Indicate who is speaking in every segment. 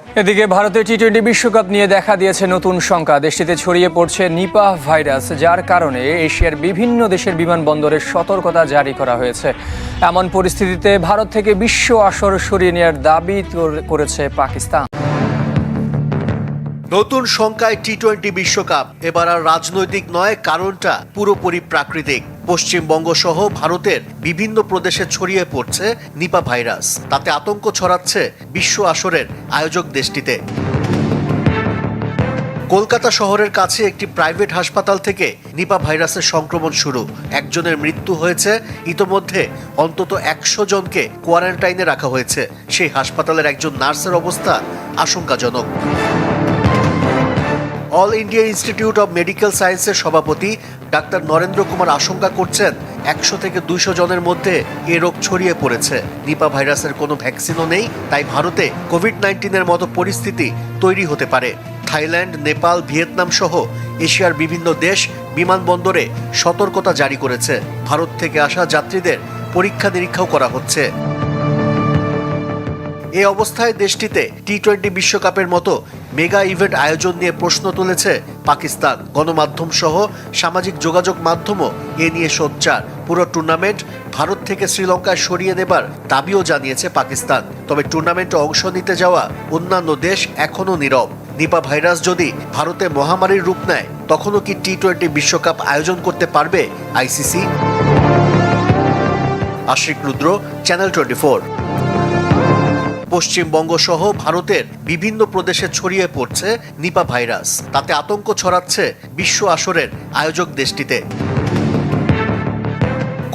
Speaker 1: এদিকে ভারতে T twenty বিশ্বকাপ নিয়ে দেখা দিয়েছে নতুন শঙ্কা। দেশটিতে ছড়িয়ে পড়ছে নিপাহ ভাইরাস, যার কারণে এশিয়ার বিভিন্ন দেশের বিমানবন্দরে সতর্কতা জারি করা হয়েছে। এমন পরিস্থিতিতে ভারত থেকে বিশ্ব আসর সরিয়ে নেওয়ার দাবি করেছে পাকিস্তান।
Speaker 2: নতুন সংখ্যায় টি টোয়েন্টি বিশ্বকাপ। এবার আর রাজনৈতিক নয়, কারণটা পুরোপুরি প্রাকৃতিক। পশ্চিমবঙ্গ সহ ভারতের বিভিন্ন প্রদেশে ছড়িয়ে পড়ছে নিপা ভাইরাস। তাতে আতঙ্ক ছড়াচ্ছে বিশ্ব আসরের আয়োজক দেশটিতে। কলকাতা শহরের কাছে একটি প্রাইভেট হাসপাতাল থেকে নিপা ভাইরাসের সংক্রমণ শুরু। একজনের মৃত্যু হয়েছে, ইতোমধ্যে অন্তত একশো জনকে কোয়ারেন্টাইনে রাখা হয়েছে। সেই হাসপাতালের একজন নার্সের অবস্থা আশঙ্কাজনক। All India institute of medical সায়েন্সের সভাপতি ডাক্তার নরেন্দ্র কুমার আশঙ্কা করছেন একশো থেকে দুইশো জনের মধ্যে এ রোগ ছড়িয়ে পড়েছে। নিপা ভাইরাসের কোনো ভ্যাকসিনও নেই, তাই ভারতে কোভিড নাইন্টিনের মতো পরিস্থিতি তৈরি হতে পারে। থাইল্যান্ড, নেপাল, ভিয়েতনাম সহ এশিয়ার বিভিন্ন দেশ বিমানবন্দরে সতর্কতা জারি করেছে। ভারত থেকে আসা যাত্রীদের পরীক্ষা নিরীক্ষাও করা হচ্ছে। এ অবস্থায় দেশটিতে টি টোয়েন্টি বিশ্বকাপের মতো মেগা ইভেন্ট আয়োজন নিয়ে প্রশ্ন তুলেছে পাকিস্তান। গণমাধ্যম সহ সামাজিক যোগাযোগ মাধ্যমও এ নিয়ে সোচ্চার। পুরো টুর্নামেন্ট ভারত থেকে শ্রীলঙ্কায় সরিয়ে নেবার দাবিও জানিয়েছে পাকিস্তান। তবে টুর্নামেন্টে অংশ নিতে যাওয়া অন্যান্য দেশ এখনও নীরব। নিপা ভাইরাস যদি ভারতে মহামারীর রূপ নেয়, তখনও কি টি টোয়েন্টি বিশ্বকাপ আয়োজন করতে পারবে ICC? Ashik Rudra, channel twenty Paschimbanga সহ ভারতের বিভিন্ন প্রদেশে ছড়িয়ে পড়ছে নিপা ভাইরাস। তাতে আতঙ্ক ছড়াচ্ছে বিশ্ব আসরের আয়োজক দেশটিতে।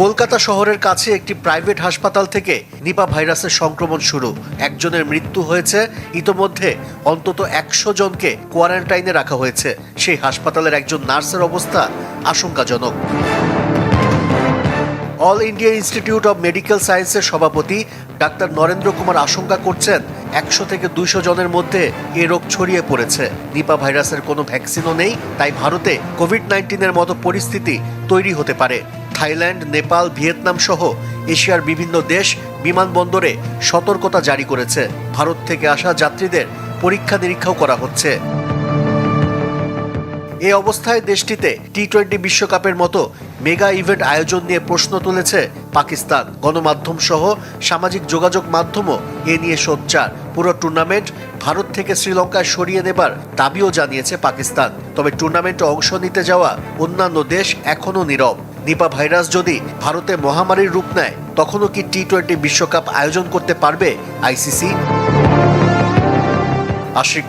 Speaker 2: কলকাতা শহরের কাছে একটি প্রাইভেট হাসপাতাল থেকে নিপা ভাইরাসের সংক্রমণ শুরু। একজনের মৃত্যু হয়েছে, ইতোমধ্যে অন্তত একশো জনকে কোয়ারেন্টাইনে রাখা হয়েছে। সেই হাসপাতালের একজন নার্সের অবস্থা আশঙ্কাজনক। All India institute of medical সায়েন্সের সভাপতি ডাক্তার নরেন্দ্র কুমার আশঙ্কা করছেন একশো থেকে দুইশো জনের মধ্যে এ রোগ ছড়িয়ে পড়েছে। নিপা ভাইরাসের কোনো ভ্যাকসিনও নেই, তাই ভারতে কোভিড নাইন্টিনের মতো পরিস্থিতি তৈরি হতে পারে। থাইল্যান্ড, নেপাল, ভিয়েতনাম সহ এশিয়ার বিভিন্ন দেশ বিমানবন্দরে সতর্কতা জারি করেছে। ভারত থেকে আসা যাত্রীদের পরীক্ষা নিরীক্ষাও করা হচ্ছে। এ অবস্থায় দেশটিতে টি টোয়েন্টি বিশ্বকাপের মতো মেগা ইভেন্ট আয়োজন নিয়ে প্রশ্ন তুলেছে পাকিস্তান। গণমাধ্যম সহ সামাজিক যোগাযোগ মাধ্যমও এ নিয়ে সোচ্চার। পুরো টুর্নামেন্ট ভারত থেকে শ্রীলঙ্কায় সরিয়ে নেবার দাবিও জানিয়েছে পাকিস্তান। তবে টুর্নামেন্টে অংশ নিতে যাওয়া অন্যান্য দেশ এখনও নীরব। নিপা ভাইরাস যদি ভারতে মহামারীর রূপ নেয়, তখনও কি টি টোয়েন্টি বিশ্বকাপ আয়োজন করতে পারবে আইসিসি? আশিক